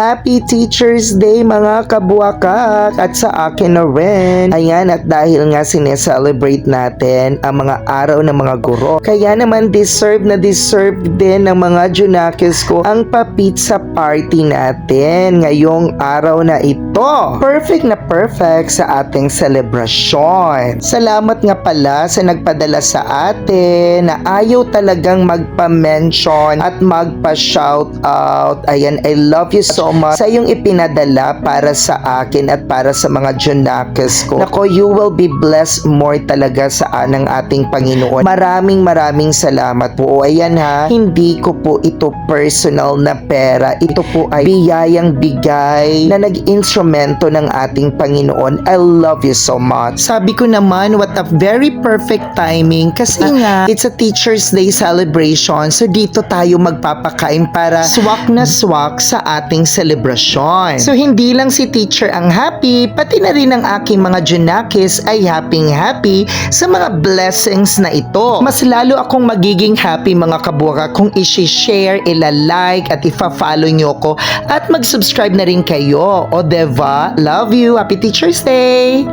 Happy Teacher's Day mga kabuakak at sa akin na rin. Ayan at dahil nga sineselebrate natin ang mga araw ng mga guro. Kaya naman deserve na deserve din ng mga Junakis ko ang pa-pizza party natin ngayong araw na ito. Perfect na perfect sa ating celebration. Salamat nga pala sa nagpadala sa atin na ayaw talagang magpa-mention at magpa-shout out. Ayan, I love you so much sa yung ipinadala para sa akin at para sa mga Junakis ko. Nako, you will be blessed more talaga sa ng ating Panginoon. Maraming maraming salamat po. Ayan ha, hindi ko po ito personal na pera. Ito po ay biyayang bigay na nag-instrumento ng ating Panginoon. I love you so much. Sabi ko naman, what a very perfect timing kasi nga, it's a Teacher's Day celebration. So dito tayo magpapakain para swak na swak sa ating celebration. So hindi lang si teacher ang happy, pati na rin ang aking mga Junakis ay happy happy sa mga blessings na ito. Mas lalo akong magiging happy mga kabuka kung isi-share, ila-like at ifa-follow nyo ko at mag-subscribe na rin kayo. O diba? Love you! Happy Teacher's Day!